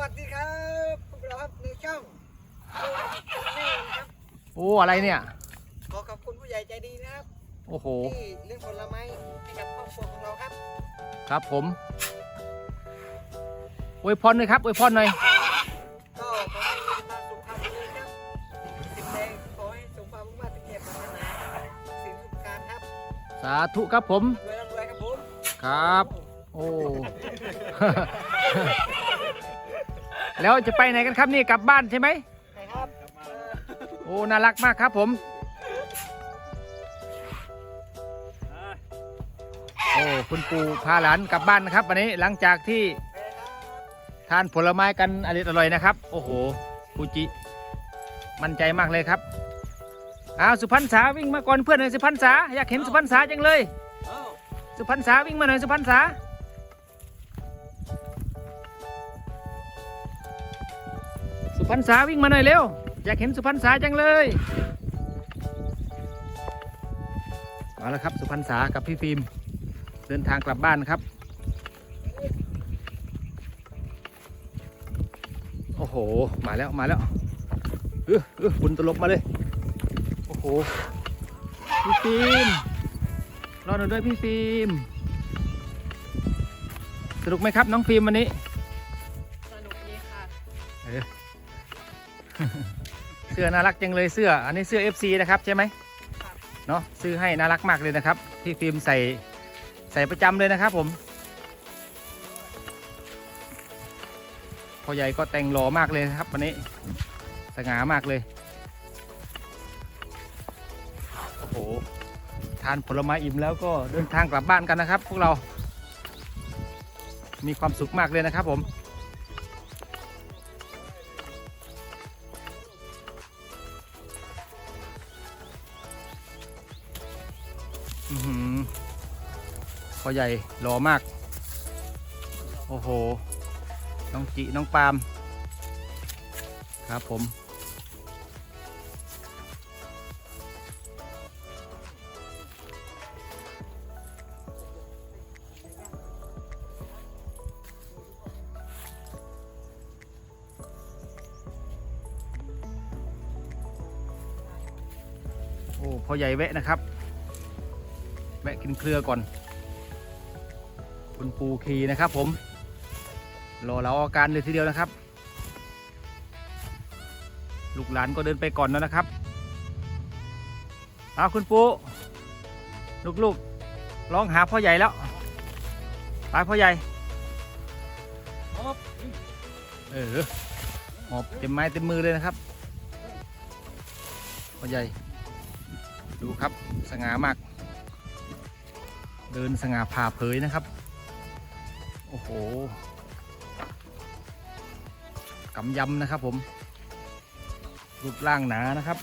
วัสดีครับพวกเราครับในช่องนี่นะครับโอ้อะไรเนี่ย ขอขอบคุณผู้ใหญ่ใจดีนะครับโอ้โห ที่เรื่องผลไม้ให้กับครอบครัวของเราครับครับผมอวยพรหน่อยครับอวยพรหน่อย ก็ขอให้มีความสุขความเจริญครับสิ่งใดขอให้สมความมุ่งมั่นตั้งใจปรารถนาสิ่งทุกการครับสาธุครับผมรวยร่ำรวยครับผมครับ โอ้ แล้วจะไปไหนกันครับนี่กลับบ้านใช่ไหมใช่ครับเอ่อโอ้น่ารักมากครับผมโอ้คุณปู่พาหลานกลับบ้านนะครับวันนี้หลังจากที่ไปเลยครับทานผลไม้กันอร่อยอร่อยนะครับ โอ้โหฟูจิ มั่นใจมากเลยครับอ้าวสุพรรณษาวิ่งมาก่อนเพื่อนหน่อยสุพรรณษาอยากเห็นสุพรรณษาจังเลย สุพรรณษาวิ่งมาหน่อยสุพรรณษา รรณษาวิ่งมาหน่อยเร็ว อยากเห็นสุพรรณษาจังเลยมาแล้วครับสุพรรณษากับพี่ฟิล์มเดินทางกลับบ้านครับ โอ้โห มาแล้วมาแล้วเออเออฝุ่นตลบมาเลย โอ้โห พี่ฟิล์มรอหน่อยด้วยพี่ฟิล์มสนุกไหมครับน้องฟิล์มวันนี้ สนุกดีค่ะ เออเสื้อน่ารักจังเลยเสื้อ อันนี้เสื้อ FC นะครับใช่ไหมครับเนาะซื้อให้น่ารักมากเลยนะครับ พี่ฟิล์มใส่ใส่ประจำเลยนะครับผมพ่อใหญ่ก็แต่งหล่อมากเลยนะครับวันนี้สง่ามากเลย โอ้โห ทานผลไม้อิ่มแล้วก็เดินทางกลับบ้านกันนะครับ พวกเรา มีความสุขมากเลยนะครับผม อือหือพ่อใหญ่หล่อมาก โอ้โห น้องจิน้องปาล์มครับผมโอ้พ่อใหญ่แวะนะครับ กินเครือก่อน คุณปูคีนะครับผมรอเราอาการเลยทีเดียวนะครับ ลูกหลานก็เดินไปก่อนแล้วนะครับเอาคุณปูลูกๆร้องหาพ่อใหญ่แล้วไปพ่อใหญ่เออหอบเต็มไม้เต็มมือเลยนะครับพ่อใหญ่ดูครับสง่ามาก เดินสง่าผ่าเผยนะครับ โอ้โหกำยำนะครับผม รูปร่างหนานะครับ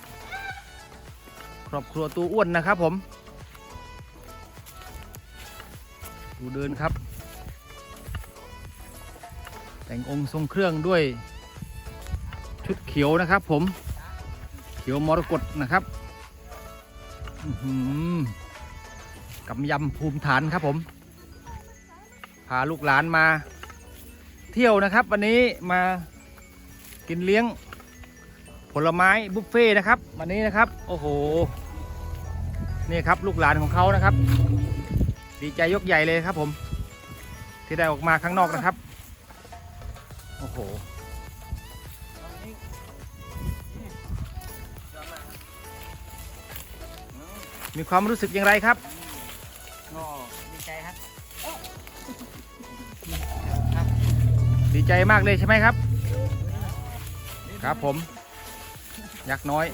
ครอบครัวตัวอ้วนนะครับผม ดูเดินครับ แต่งองค์ทรงเครื่องด้วย ชุดเขียวนะครับผม เขียวมรกตนะครับ อื้อหือ กำยำภูมิฐานครับผม พาลูกหลานมา เที่ยวนะครับ วันนี้มากินเลี้ยง ผลไม้บุฟเฟ่ต์นะครับ วันนี้นะครับ โอ้โห นี่ครับลูกหลานของเขานะครับ ดีใจยกใหญ่เลยครับผม ที่ได้ออกมาข้างนอกนะครับ โอ้โหมีความรู้สึกอย่างไรครับ ก็ดีใจครับดีใจมากเลยใช่ไหมครับ ครับผม ยักษ์น้อย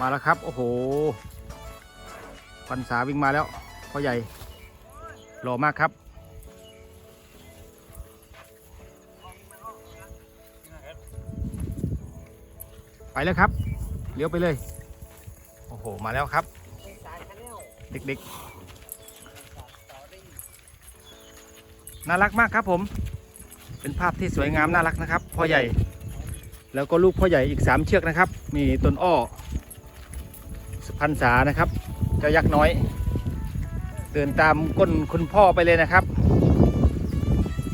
มาแล้วครับ โอ้โหปันษาวิ่งมาแล้วพ่อใหญ่หล่อมากครับ แล้วครับ เลี้ยวไปเลย โอ้โห มาแล้วครับ เด็กๆ น่ารักมากครับผม เป็นภาพที่สวยงามน่ารักนะครับ พ่อใหญ่ แล้วก็ลูกพ่อใหญ่อีก 3 เชือกนะครับ มีต้นอ้อ สุพรรณษานะครับ เจ้ายักษ์น้อย เดินตามก้นคุณพ่อไปเลยนะครับ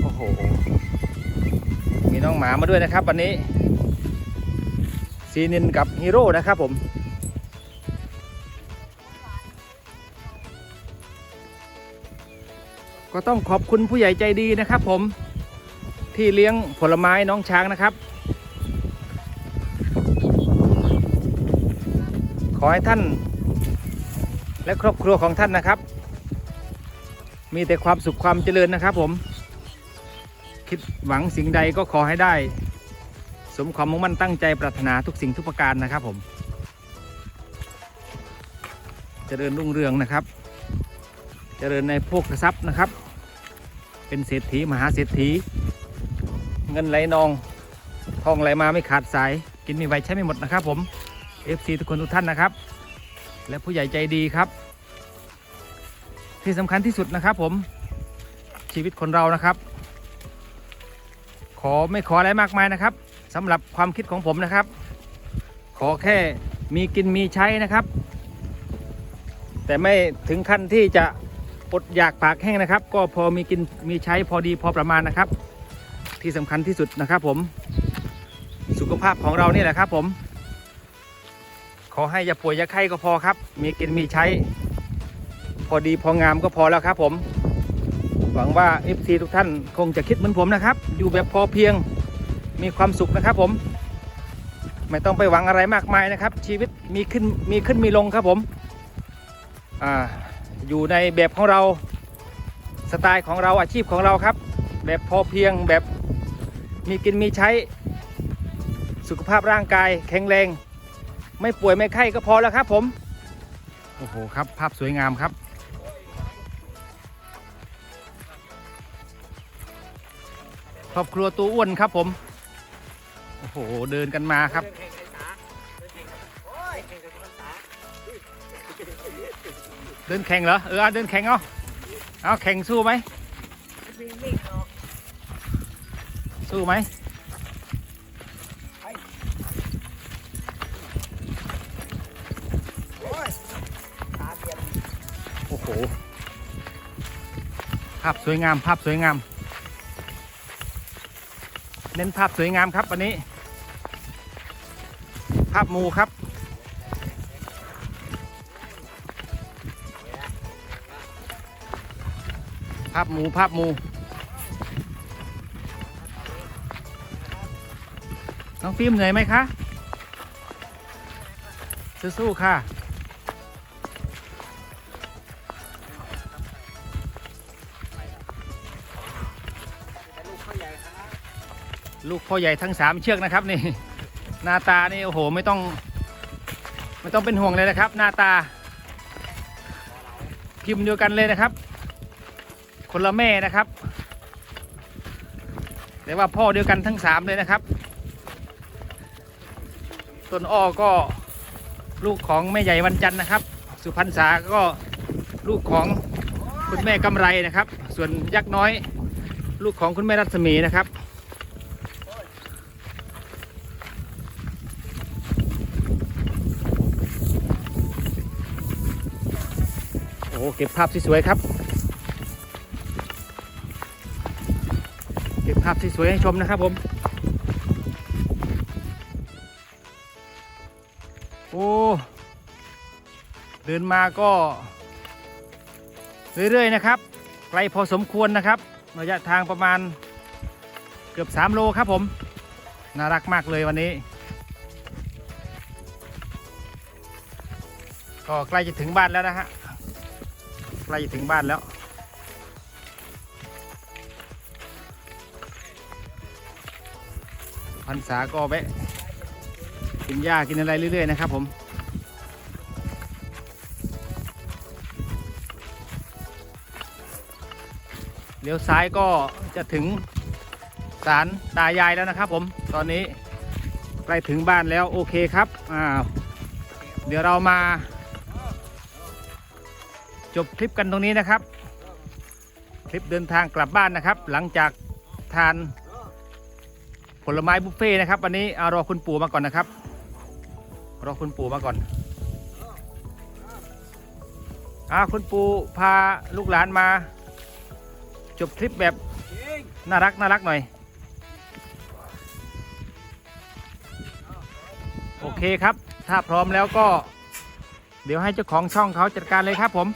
โอ้โห มีน้องหมามาด้วยนะครับวันนี้ ซีนินกับฮีโร่นะครับผม ก็ต้องขอบคุณผู้ใหญ่ใจดีนะครับผมที่เลี้ยงผลไม้น้องช้างนะครับ ขอให้ท่าน และครอบครัวของท่านนะครับ มีแต่ความสุขความเจริญนะครับผม คิดหวังสิ่งใดก็ขอให้ได้ สมความมุ่งมั่นตั้งใจปรารถนาทุกสิ่งทุกประการนะครับผมเจริญรุ่งเรืองนะครับเจริญในโภคทรัพย์นะครับ เป็นเศรษฐีมหาเศรษฐี เงินไหลนอง ทองไหลมาไม่ขาดสาย กินมีไว้ใช้ไม่หมดนะครับผม FC ทุกคนทุกท่านนะครับ และผู้ใหญ่ใจดีครับ ที่สำคัญที่สุดนะครับผมชีวิตคนเรานะครับ ขอไม่ขออะไรมากมายนะครับ สำหรับความคิดของผมนะครับ ขอแค่มีกินมีใช้นะครับ แต่ไม่ถึงขั้นที่จะอดอยากปากแห้งนะครับ ก็พอมีกินมีใช้พอดีพอประมาณนะครับ ที่สำคัญที่สุดนะครับผมสุขภาพของเรานี่แหละครับผม ขอให้อย่าป่วยอย่าไข้ก็พอครับ มีกินมีใช้ พอดีพองามก็พอแล้วครับผม หวังว่า FC ทุกท่านคงจะคิดเหมือนผมนะครับ อยู่แบบพอเพียง มีความสุขนะครับผม ไม่ต้องไปหวังอะไรมากมายนะครับ ชีวิตมีขึ้นมีขึ้นมีลงครับผมอ่าอยู่ในแบบของเราสไตล์ของเราอาชีพของเราครับ แบบพอเพียงแบบมีกินมีใช้ สุขภาพร่างกายแข็งแรง ไม่ป่วยไม่ไข้ก็พอแล้วครับผมโอ้โหครับ ภาพสวยงามครับ ครอบครัวตัวอ้วนครับผม โอ้โห เดินกันมาครับเดินแข่งไอ้าเดินแข่งกับมันสาเดินแข่งเหรอ เออ เดินแข่งเอาเอาแข่งสู้ไหม สู้ไหมโอ้โห ภาพสวยงาม ภาพสวยงาม เน้นภาพสวยงามครับวันนี้ ภาพหมูครับ ภาพหมูภาพหมูน้องฟิล์มเหนื่อยไหมคะสู้ๆค่ะ ลูกพ่อใหญ่ทั้งสามเชือกนะครับนี่หน้าตานี่โอ้โหไม่ต้อง ไม่ต้องเป็นห่วงเลยนะครับ หน้าตา พิมพ์เดียวกันเลยนะครับ คนละแม่นะครับ แต่ว่าพ่อเดียวกันทั้งสามเลยนะครับต้นอ้อก็ลูกของแม่ใหญ่วันจันทร์นะครับ สุพรรณษาก็ลูกของคุณแม่กำไรนะครับ ส่วนยักษ์น้อย ลูกของคุณแม่รัศมีนะครับ อ้เก็บภาพสวยๆครับ เก็บภาพสวยๆให้ชมนะครับผม โอ้เดินมาก็ เรื่อยๆนะครับไกลพอสมควรนะครับระยะทางประมาณเกือบ 3 โลครับผม น่ารักมากเลยวันนี้ ก็ใกล้จะถึงบ้านแล้วนะฮะ ใกล้ถึงบ้านแล้ว พันษาก็แวะกินหญ้ากินอะไรเรื่อย ๆ นะครับผมเลี้ยวซ้ายก็จะถึงศาลตายายแล้วนะครับผมตอนนี้ใกล้ถึงบ้านแล้วโอเคครับอ้าวเดี๋ยวเรามา จบคลิปกันตรงนี้นะครับ คลิปเดินทางกลับบ้านนะครับ หลังจากทานผลไม้บุฟเฟ่ต์นะครับวันนี้อรอคุณปู่มาก่อนนะครับ รอคุณปู่มาก่อนอาคุณปู่พาลูกหลานมา จบคลิปแบบน่ารักน่ารักหน่อย โอเคครับ ถ้าพร้อมแล้วก็ เดี๋ยวให้เจ้าของช่องเขาจัดการเลยครับผม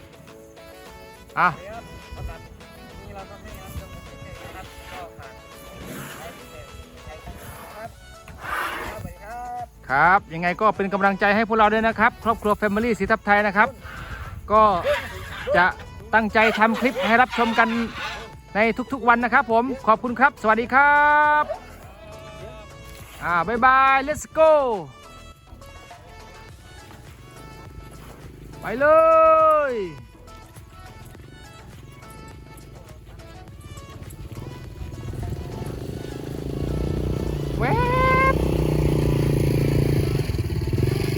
อะครับก็ฝากไลค์เพจใครครับสวัสดีครับครับ ยังไงก็เป็นกำลังใจให้พวกเราด้วยนะครับ ครอบครัว Family สีทับไทยนะครับ ก็จะตั้งใจทำคลิปให้รับชมกันในทุกๆวันนะครับผม ขอบคุณครับ สวัสดีครับอ่าบ๊ายบาย let's go ไปเลย แว